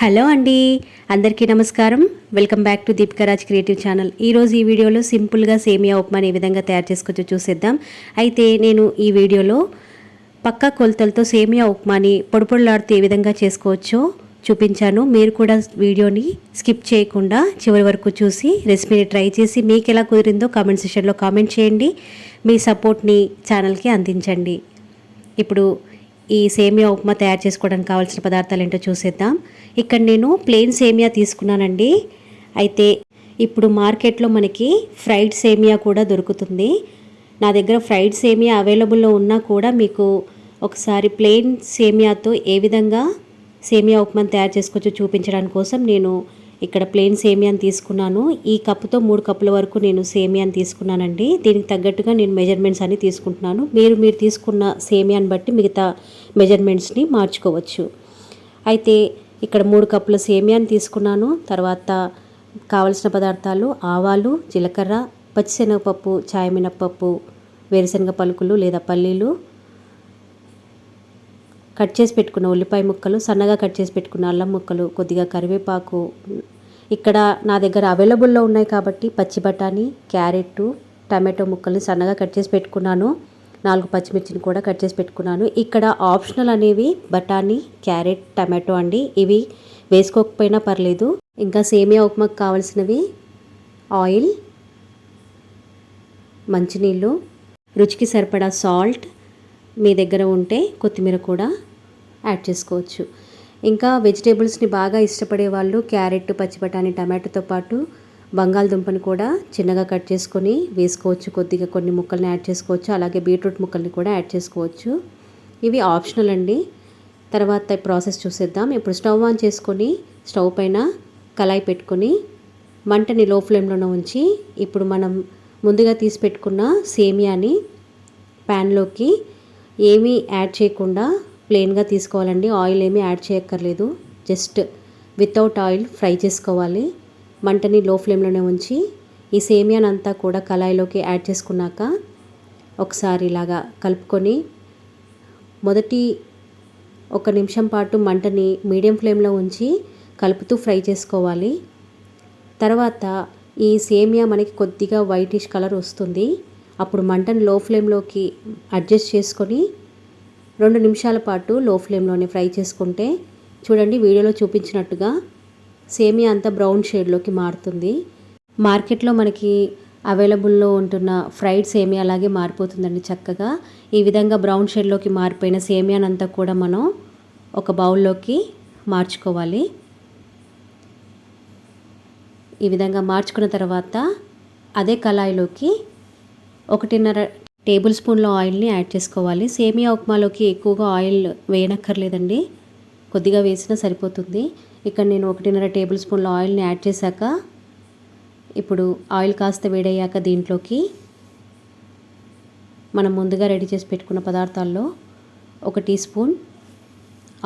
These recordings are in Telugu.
హలో అండి అందరికీ నమస్కారం. Welcome back to Deepikaraj creative channel. ఈరోజు ఈ వీడియోలో సింపుల్గా సేమియా ఉప్మాని ఏ విధంగా తయారు చేసుకోవచ్చో చూసేద్దాం. అయితే నేను ఈ వీడియోలో పక్కా కొలతలతో సేమియా ఉప్మాని పొడిపొడిలాడుతూ ఏ విధంగా చేసుకోవచ్చో చూపించాను. మీరు కూడా వీడియోని స్కిప్ చేయకుండా చివరి వరకు చూసి రెసిపీని ట్రై చేసి మీకు ఎలా కుదిరిందో కామెంట్ సెషన్లో కామెంట్ చేయండి. మీ సపోర్ట్ని ఛానల్కి అందించండి. ఇప్పుడు ఈ సేమియా ఉప్మా తయారు చేసుకోవడానికి కావాల్సిన పదార్థాలు ఏంటో చూసేద్దాం. ఇక్కడ నేను ప్లెయిన్ సేమియా తీసుకున్నానండి. అయితే ఇప్పుడు మార్కెట్లో మనకి ఫ్రైడ్ సేమియా కూడా దొరుకుతుంది. నా దగ్గర ఫ్రైడ్ సేమియా అవైలబుల్లో ఉన్నా కూడా మీకు ఒకసారి ప్లెయిన్ సేమియాతో ఏ విధంగా సేమియా ఉప్మాని తయారు చేసుకోవచ్చో చూపించడానికి కోసం నేను ఇక్కడ ప్లెయిన్ సేమియాని తీసుకున్నాను. ఈ కప్పుతో మూడు కప్పుల వరకు నేను సేమియాని తీసుకున్నానండి. దీనికి తగ్గట్టుగా నేను మెజర్మెంట్స్ అన్ని తీసుకుంటున్నాను. మీరు మీరు తీసుకున్న సేమియాని బట్టి మిగతా మెజర్మెంట్స్ని మార్చుకోవచ్చు. అయితే ఇక్కడ మూడు కప్పుల సేమియాని తీసుకున్నాను. తర్వాత కావలసిన పదార్థాలు ఆవాలు జీలకర్ర పచ్చిశనగపప్పు చాయమినప్పప్పు వేరుశనగ పలుకులు లేదా పల్లీలు కట్ చేసి పెట్టుకున్న ఉల్లిపాయ ముక్కలు సన్నగా కట్ చేసి పెట్టుకున్న అల్లం ముక్కలు కొద్దిగా కరివేపాకు. ఇక్కడ నా దగ్గర అవైలబుల్లో ఉన్నాయి కాబట్టి పచ్చి బఠానీ క్యారెట్ టమాటో ముక్కల్ని సన్నగా కట్ చేసి పెట్టుకున్నాను. నాలుగు పచ్చిమిర్చిని కూడా కట్ చేసి పెట్టుకున్నాను. ఇక్కడ ఆప్షనల్ అనేవి బఠానీ క్యారెట్ టమాటో అండి. ఇవి వేసుకోకపోయినా పర్లేదు. ఇంకా సేమియా ఉప్మాకు కావాల్సినవి ఆయిల్ మంచినీళ్ళు రుచికి సరిపడా సాల్ట్ మీ దగ్గర ఉంటే కొత్తిమీర కూడా యాడ్ చేసుకోవచ్చు. ఇంకా వెజిటేబుల్స్ని బాగా ఇష్టపడే వాళ్ళు క్యారెట్ పచ్చిబటానీ టమాటోతో పాటు బంగాళదుంపని కూడా చిన్నగా కట్ చేసుకొని వేసుకోవచ్చు. కొద్దిగా కొన్ని ముక్కల్ని యాడ్ చేసుకోవచ్చు. అలాగే బీట్రూట్ ముక్కల్ని కూడా యాడ్ చేసుకోవచ్చు. ఇవి ఆప్షనల్ అండి. తర్వాత ప్రాసెస్ చూసేద్దాం. ఇప్పుడు స్టవ్ ఆన్ చేసుకొని స్టవ్ పైన కళాయి పెట్టుకొని మంటని లో ఫ్లేమ్లోనే ఉంచి ఇప్పుడు మనం ముందుగా తీసి పెట్టుకున్న సేమియాని ప్యాన్లోకి ఏమీ యాడ్ చేయకుండా ప్లెయిన్గా తీసుకోవాలండి. ఆయిల్ ఏమీ యాడ్ చేయక్కర్లేదు. జస్ట్ వితౌట్ ఆయిల్ ఫ్రై చేసుకోవాలి. మంటని లో ఫ్లేమ్లోనే ఉంచి ఈ సేమియానంతా కూడా కళాయిలోకి యాడ్ చేసుకున్నాక ఒకసారి ఇలాగా కలుపుకొని మొదటి ఒక నిమిషం పాటు మంటని మీడియం ఫ్లేమ్లో ఉంచి కలుపుతూ ఫ్రై చేసుకోవాలి. తర్వాత ఈ సేమియా మనకి కొద్దిగా వైటిష్ కలర్ వస్తుంది. అప్పుడు మంటను లో ఫ్లేమ్లోకి అడ్జస్ట్ చేసుకొని రెండు నిమిషాల పాటు లో ఫ్లేమ్లోనే ఫ్రై చేసుకుంటే చూడండి వీడియోలో చూపించినట్టుగా సేమియా అంతా బ్రౌన్ షేడ్లోకి మారుతుంది. మార్కెట్లో మనకి అవైలబుల్లో ఉంటున్న ఫ్రైడ్ సేమియా అలాగే మారిపోతుందండి చక్కగా. ఈ విధంగా బ్రౌన్ షేడ్లోకి మారిపోయిన సేమియానంతా కూడా మనం ఒక బౌల్లోకి మార్చుకోవాలి. ఈ విధంగా మార్చుకున్న తర్వాత అదే కళాయిలోకి ఒకటిన్నర టేబుల్ స్పూన్ల ఆయిల్ని యాడ్ చేసుకోవాలి. సేమియా ఉప్మాలోకి ఎక్కువగా ఆయిల్ వేయనక్కర్లేదండి. కొద్దిగా వేసినా సరిపోతుంది. ఇక్కడ నేను ఒకటిన్నర టేబుల్ స్పూన్ల ఆయిల్ని యాడ్ చేశాక ఇప్పుడు ఆయిల్ కాస్త వేడయ్యాక దీంట్లోకి మనం ముందుగా రెడీ చేసి పెట్టుకున్న పదార్థాల్లో ఒక టీ స్పూన్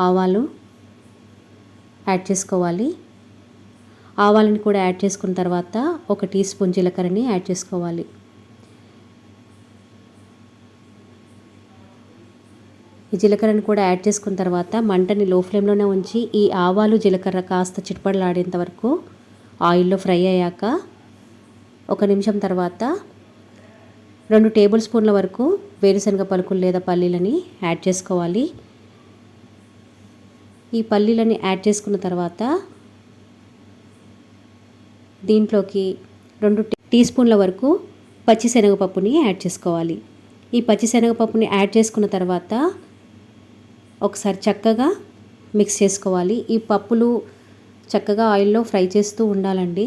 ఆవాలు యాడ్ చేసుకోవాలి. ఆవాలని కూడా యాడ్ చేసుకున్న తర్వాత ఒక టీ స్పూన్ జీలకర్రని యాడ్ చేసుకోవాలి. ఈ జీలకర్రని కూడా యాడ్ చేసుకున్న తర్వాత మంటని లో ఫ్లేమ్లోనే ఉంచి ఈ ఆవాలు జీలకర్ర కాస్త చిట్పడలాడేంత వరకు ఆయిల్లో ఫ్రై అయ్యాక ఒక నిమిషం తర్వాత రెండు టేబుల్ స్పూన్ల వరకు వేరుశనగ పలుకులు లేదా పల్లీలని యాడ్ చేసుకోవాలి. ఈ పల్లీలని యాడ్ చేసుకున్న తర్వాత దీంట్లోకి రెండు టీ స్పూన్ల వరకు పచ్చిశనగపప్పుని యాడ్ చేసుకోవాలి. ఈ పచ్చిశనగపప్పుని యాడ్ చేసుకున్న తర్వాత ఒకసారి చక్కగా మిక్స్ చేసుకోవాలి. ఈ పప్పులు చక్కగా ఆయిల్లో ఫ్రై చేస్తూ ఉండాలండి.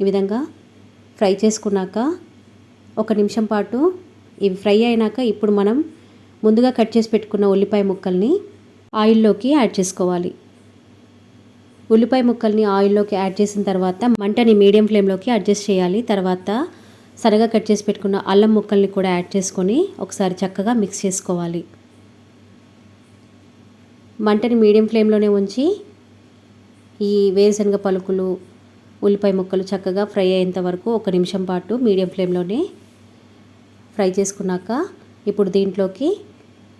ఈ విధంగా ఫ్రై చేసుకున్నాక ఒక నిమిషం పాటు ఇవి ఫ్రై అయినాక ఇప్పుడు మనం ముందుగా కట్ చేసి పెట్టుకున్న ఉల్లిపాయ ముక్కల్ని ఆయిల్లోకి యాడ్ చేసుకోవాలి. ఉల్లిపాయ ముక్కల్ని ఆయిల్లోకి యాడ్ చేసిన తర్వాత మంటని మీడియం ఫ్లేమ్లోకి అడ్జస్ట్ చేయాలి. తర్వాత సరగా కట్ చేసి పెట్టుకున్న అల్లం ముక్కల్ని కూడా యాడ్ చేసుకొని ఒకసారి చక్కగా మిక్స్ చేసుకోవాలి. మంటని మీడియం ఫ్లేమ్లోనే ఉంచి ఈ వేరుశనగ పలుకులు ఉల్లిపాయ ముక్కలు చక్కగా ఫ్రై అయ్యేంత వరకు ఒక నిమిషం పాటు మీడియం ఫ్లేమ్లోనే ఫ్రై చేసుకున్నాక ఇప్పుడు దీంట్లోకి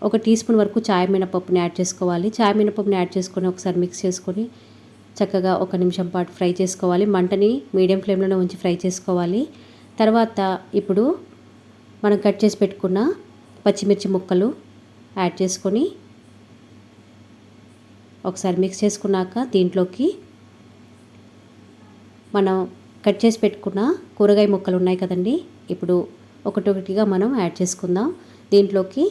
ఒక టీ స్పూన్ వరకు చాయ్ మినపప్పుని యాడ్ చేసుకోవాలి. చాయ్ మినపప్పుని యాడ్ చేసుకొని ఒకసారి మిక్స్ చేసుకొని చక్కగా ఒక నిమిషం పాటు ఫ్రై చేసుకోవాలి. మంటని మీడియం ఫ్లేమ్లోనే ఉంచి ఫ్రై చేసుకోవాలి. తర్వాత ఇప్పుడు మనం కట్ చేసి పెట్టుకున్న పచ్చిమిర్చి ముక్కలు యాడ్ చేసుకొని ఒకసారి మిక్స్ చేసుకున్నాక దీంట్లోకి మనం కట్ చేసి పెట్టుకున్న కూరగాయ ముక్కలు ఉన్నాయి కదండి. ఇప్పుడు ఒకటొకటిగా మనం యాడ్ చేసుకుందాం. దీంట్లోకి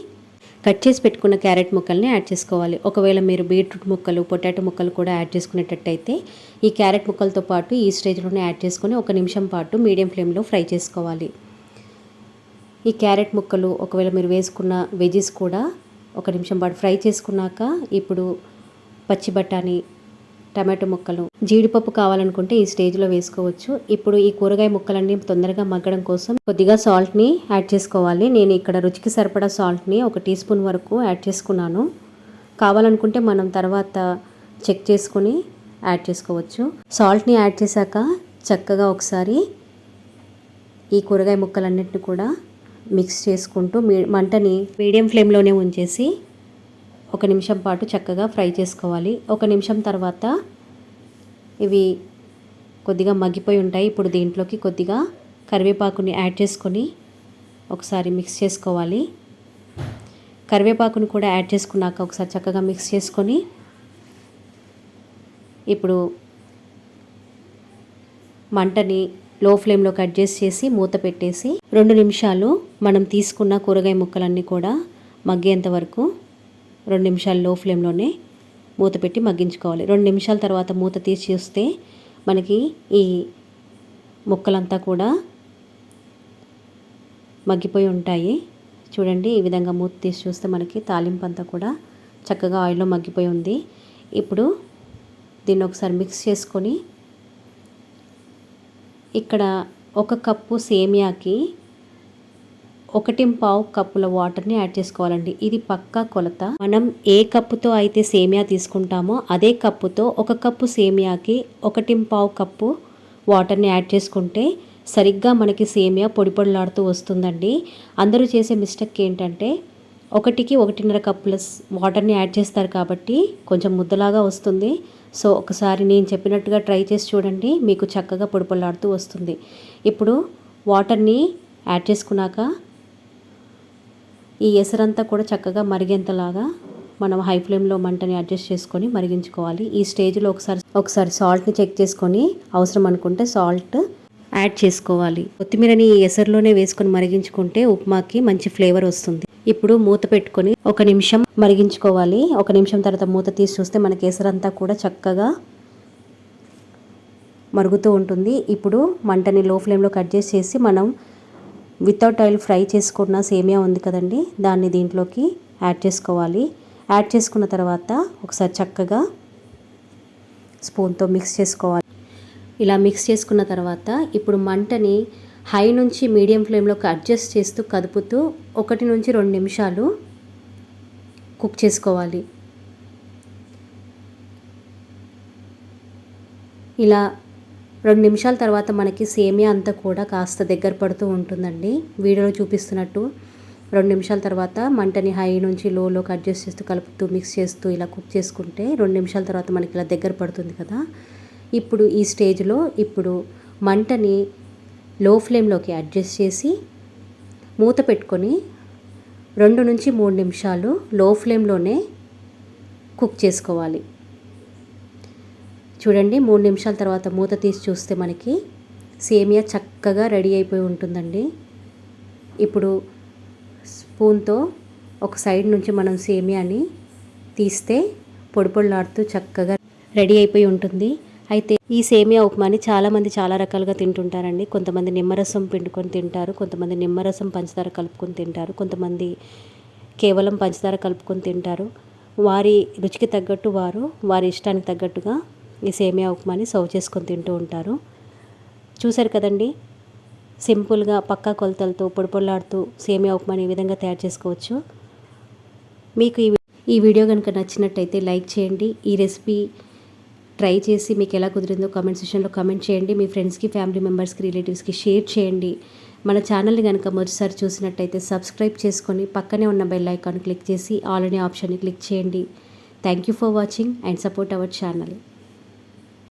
కట్ చేసి పెట్టుకున్న క్యారెట్ ముక్కల్ని యాడ్ చేసుకోవాలి. ఒకవేళ మీరు బీట్రూట్ ముక్కలు పొటాటో ముక్కలు కూడా యాడ్ చేసుకునేటట్టయితే ఈ క్యారెట్ ముక్కలతో పాటు ఈ స్టేజ్లోనే యాడ్ చేసుకొని ఒక నిమిషం పాటు మీడియం ఫ్లేమ్లో ఫ్రై చేసుకోవాలి. ఈ క్యారెట్ ముక్కలు ఒకవేళ మీరు వేసుకున్న వెజెస్ కూడా ఒక నిమిషం పాటు ఫ్రై చేసుకున్నాక ఇప్పుడు పచ్చి బఠానీ టమాటో ముక్కలు జీడిపప్పు కావాలనుకుంటే ఈ స్టేజ్లో వేసుకోవచ్చు. ఇప్పుడు ఈ కూరగాయ ముక్కలన్నీ తొందరగా మగ్గడం కోసం కొద్దిగా సాల్ట్ని యాడ్ చేసుకోవాలి. నేను ఇక్కడ రుచికి సరిపడా సాల్ట్ని ఒక టీ స్పూన్ వరకు యాడ్ చేసుకున్నాను. కావాలనుకుంటే మనం తర్వాత చెక్ చేసుకుని యాడ్ చేసుకోవచ్చు. సాల్ట్ని యాడ్ చేశాక చక్కగా ఒకసారి ఈ కూరగాయ ముక్కలన్నింటిని కూడా మిక్స్ చేసుకుంటూ మీ మంటని మీడియం ఫ్లేమ్లోనే ఉంచేసి ఒక నిమిషం పాటు చక్కగా ఫ్రై చేసుకోవాలి. ఒక నిమిషం తర్వాత ఇవి కొద్దిగా మగ్గిపోయి ఉంటాయి. ఇప్పుడు దీంట్లోకి కొద్దిగా కరివేపాకుని యాడ్ చేసుకొని ఒకసారి మిక్స్ చేసుకోవాలి. కరివేపాకుని కూడా యాడ్ చేసుకున్నాక ఒకసారి చక్కగా మిక్స్ చేసుకొని ఇప్పుడు మంటని లో ఫ్లేమ్లో అడ్జస్ట్ చేసి చేసి మూత పెట్టేసి రెండు నిమిషాలు మనం తీసుకున్న కూరగాయ ముక్కలన్నీ కూడా మగ్గేంత వరకు రెండు నిమిషాలు లో ఫ్లేమ్లోనే మూత పెట్టి మగ్గించుకోవాలి. రెండు నిమిషాల తర్వాత మూత తీసి చూస్తే మనకి ఈ ముక్కలంతా కూడా మగ్గిపోయి ఉంటాయి. చూడండి ఈ విధంగా మూత తీసి చూస్తే మనకి తాలింపు అంతా కూడా చక్కగా ఆయిల్లో మగ్గిపోయి ఉంది. ఇప్పుడు దీన్ని ఒకసారి మిక్స్ చేసుకొని ఇక్కడ ఒక కప్పు సేమియాకి ఒకటి పావు కప్పుల వాటర్ని యాడ్ చేసుకోవాలండి. ఇది పక్కా కొలత. మనం ఏ కప్పుతో అయితే సేమియా తీసుకుంటామో అదే కప్పుతో ఒక కప్పు సేమియాకి ఒకటి పావు కప్పు వాటర్ని యాడ్ చేసుకుంటే సరిగ్గా మనకి సేమియా పొడి పొడిలాడుతూ వస్తుందండి. అందరూ చేసే మిస్టేక్ ఏంటంటే ఒకటికి ఒకటిన్నర కప్పుల వాటర్ని యాడ్ చేస్తారు కాబట్టి కొంచెం ముద్దలాగా వస్తుంది. సో ఒకసారి నేను చెప్పినట్టుగా ట్రై చేసి చూడండి. మీకు చక్కగా పొడి పొడిలాడుతూ వస్తుంది. ఇప్పుడు వాటర్ని యాడ్ చేసుకున్నాక ఈ ఎసరంతా కూడా చక్కగా మరిగేంతలాగా మనం హై ఫ్లేమ్లో మంటని అడ్జస్ట్ చేసుకొని మరిగించుకోవాలి. ఈ స్టేజ్లో ఒకసారి ఒకసారి సాల్ట్ని చెక్ చేసుకొని అవసరం అనుకుంటే సాల్ట్ యాడ్ చేసుకోవాలి. కొత్తిమీరని ఈ ఎసరులోనే వేసుకొని మరిగించుకుంటే ఉప్మాకి మంచి ఫ్లేవర్ వస్తుంది. ఇప్పుడు మూత పెట్టుకొని ఒక నిమిషం మరిగించుకోవాలి. ఒక నిమిషం తర్వాత మూత తీసి చూస్తే మనకి ఎసరంతా కూడా చక్కగా మరుగుతూ ఉంటుంది. ఇప్పుడు మంటని లో ఫ్లేమ్లో కట్ చేసి మనం వితౌట్ ఆయిల్ ఫ్రై చేసుకున్న సేమియా ఉంది కదండి దాన్ని దీంట్లోకి యాడ్ చేసుకోవాలి. యాడ్ చేసుకున్న తర్వాత ఒకసారి చక్కగా స్పూన్తో మిక్స్ చేసుకోవాలి. ఇలా మిక్స్ చేసుకున్న తర్వాత ఇప్పుడు మంటని హై నుంచి మీడియం ఫ్లేమ్లోకి అడ్జస్ట్ చేస్తూ కదుపుతూ ఒకటి నుంచి రెండు నిమిషాలు కుక్ చేసుకోవాలి. ఇలా రెండు నిమిషాల తర్వాత మనకి సేమియా అంతా కూడా కాస్త దగ్గర పడుతూ ఉంటుందండి. వీడియోలో చూపిస్తున్నట్టు రెండు నిమిషాల తర్వాత మంటని హై నుంచి లోలోకి అడ్జస్ట్ చేస్తూ కలుపుతూ మిక్స్ చేస్తూ ఇలా కుక్ చేసుకుంటే రెండు నిమిషాల తర్వాత మనకి ఇలా దగ్గర పడుతుంది కదా. ఇప్పుడు ఈ స్టేజ్లో ఇప్పుడు మంటని లో ఫ్లేమ్లోకి అడ్జస్ట్ చేసి మూత పెట్టుకొని రెండు నుంచి మూడు నిమిషాలు లో ఫ్లేమ్లోనే కుక్ చేసుకోవాలి. చూడండి మూడు నిమిషాల తర్వాత మూత తీసి చూస్తే మనకి సేమియా చక్కగా రెడీ అయిపోయి ఉంటుందండి. ఇప్పుడు స్పూన్తో ఒక సైడ్ నుంచి మనం సేమియాని తీస్తే పొడి పొడిలాడుతూ చక్కగా రెడీ అయిపోయి ఉంటుంది. అయితే ఈ సేమియా ఉప్మాని చాలామంది చాలా రకాలుగా తింటుంటారండి. కొంతమంది నిమ్మరసం పిండుకొని తింటారు కొంతమంది నిమ్మరసం పంచదార కలుపుకొని తింటారు కొంతమంది కేవలం పంచదార కలుపుకొని తింటారు. వారి రుచికి తగ్గట్టు వారు వారి ఇష్టానికి తగ్గట్టుగా ఈ సేమియా ఉప్మాని సర్వ్ చేసుకొని తింటూ ఉంటారు. చూశారు కదండి? సింపుల్గా పక్కా కొలతలతో పొడిపొల్లాడుతూ సేమియా ఉప్మాని ఈ విధంగా తయారు చేసుకోవచ్చు. మీకు ఈ ఈ వీడియో కనుక నచ్చినట్టయితే లైక్ చేయండి. ఈ రెసిపీ ట్రై చేసి మీకు ఎలా కుదిరిందో కామెంట్ సెక్షన్లో కామెంట్ చేయండి. మీ ఫ్రెండ్స్కి ఫ్యామిలీ మెంబర్స్కి రిలేటివ్స్కి షేర్ చేయండి. మన ఛానల్ని కనుక మొదటిసారి చూసినట్టయితే సబ్స్క్రైబ్ చేసుకొని పక్కనే ఉన్న బెల్ ఐకాన్ క్లిక్ చేసి ఆల్ అనే ఆప్షన్ని క్లిక్ చేయండి. Thank you for watching and support our channel.